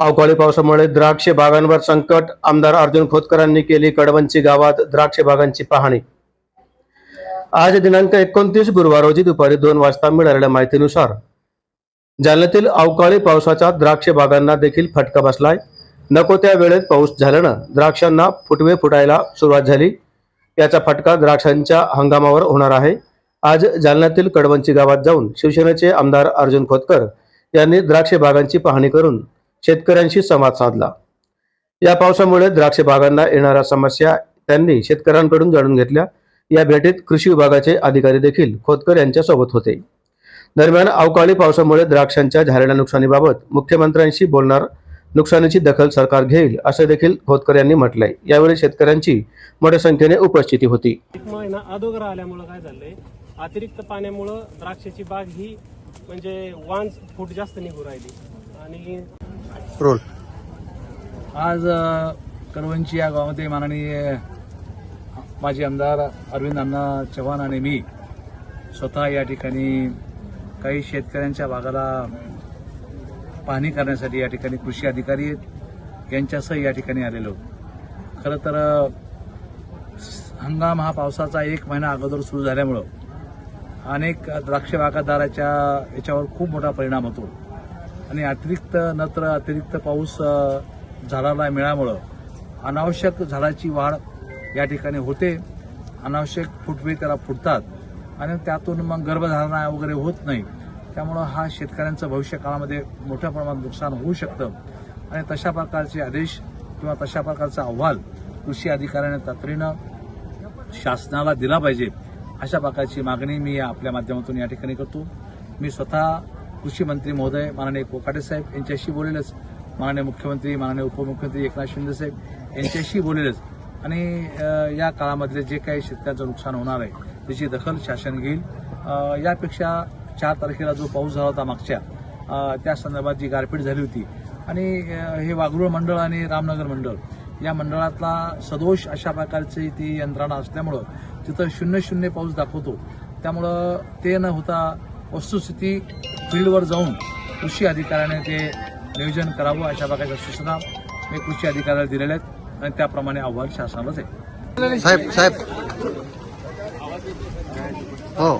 अवकाळी पावसामुळे द्राक्ष बागांवर संकट. आमदार अर्जुन खोतकरांनी केली कडवंची गावात द्राक्ष बागांची पाहणी. आज दिनांक एकोणतीस गुरुवार रोजी दुपारी दोन वाजता मिळालेल्या माहितीनुसार जालन्यातील अवकाळी पावसाचा द्राक्ष बागांना देखील फटका बसलाय. नको त्या वेळेत पाऊस झाल्यानं द्राक्षांना फुटवे फुटायला सुरुवात झाली. याचा फटका द्राक्षांच्या हंगामावर होणार आहे. आज जालन्यातील कडवंची गावात जाऊन शिवसेनेचे आमदार अर्जुन खोतकर यांनी द्राक्ष बागांची पाहणी करून शेतकऱ्यांशी संवाद साधला. या पावसामुळे द्राक्ष बागांना येणाऱ्या समस्या त्यांनी शेतकऱ्यांकडून जाणून घेतल्या. या भेटीत कृषी विभागाचे अधिकारी देखील खोतकर यांच्या सोबत होते. दरम्यान अवकाळी पावसामुळे द्राक्षांच्या झालेल्या नुकसानीबाबत मुख्यमंत्र्यांशी बोलणार नुकसानीची दखल सरकार घेईल असं देखील खोतकर यांनी म्हटलंय. यावेळी शेतकऱ्यांची मोठ्या संख्येने उपस्थिती होती. एक महिना अगोदर आल्यामुळे काय झालंय? अतिरिक्त पाण्यामुळं द्राक्षाची बाग ही म्हणजे वांज फूट जास्त निघू राहिली. आणि रोल आज करवंची या गावामध्ये माननीय माजी आमदार अरविंद अण्णा चव्हाण आणि मी स्वतः या ठिकाणी काही शेतकऱ्यांच्या भागाला पाहणी करण्यासाठी या ठिकाणी कृषी अधिकारी आहेत यांच्यासह या ठिकाणी आलेलो. खरं तर हंगाम हा पावसाचा एक महिना अगोदर सुरू झाल्यामुळं अनेक द्राक्ष बागायतदाराच्या याच्यावर खूप मोठा परिणाम होतो. आणि अतिरिक्त नत्र अतिरिक्त पाऊस झाडाला मिळाल्यामुळं अनावश्यक झाडाची वाढ या ठिकाणी होते. अनावश्यक फुटवे त्याला फुटतात आणि त्यातून मग गर्भधारणा वगैरे होत नाही. त्यामुळं हा शेतकऱ्यांचं भविष्य काळामध्ये मोठ्या प्रमाणात नुकसान होऊ शकतं. आणि तशा प्रकारचे आदेश किंवा तशा प्रकारचा अहवाल कृषी अधिकाऱ्याने तातडीनं शासनाला दिला पाहिजे. अशा प्रकारची मागणी मी आपल्या माध्यमातून या ठिकाणी करतो. मी स्वतः कृषी मंत्री महोदय माननीय कोकाटे साहेब यांच्याशी बोलेलच माननीय मुख्यमंत्री माननीय उपमुख्यमंत्री एकनाथ शिंदे साहेब यांच्याशी बोलेलच आणि या काळामधले जे काही शेतकऱ्यांचं नुकसान होणार आहे त्याची दखल शासन घेईल. यापेक्षा चार तारखेला जो पाऊस झाला होता मागच्या त्या संदर्भात जी गारपीट झाली होती आणि हे वागरूळ मंडळ आणि रामनगर मंडळ या मंडळातला सदोष अशा प्रकारची ती यंत्रणा असल्यामुळं तिथं शून्य शून्य पाऊस दाखवतो. त्यामुळं ते न होता वस्तुस्थिती फील्डवर जाऊन कृषी अधिकाऱ्याने ते नियोजन करावं अशा प्रकारच्या सूचना मी कृषी अधिकाऱ्याला दिलेल्या आहेत आणि त्याप्रमाणे अहवाल शासनालाच आहे. साहेब साहेब. हो.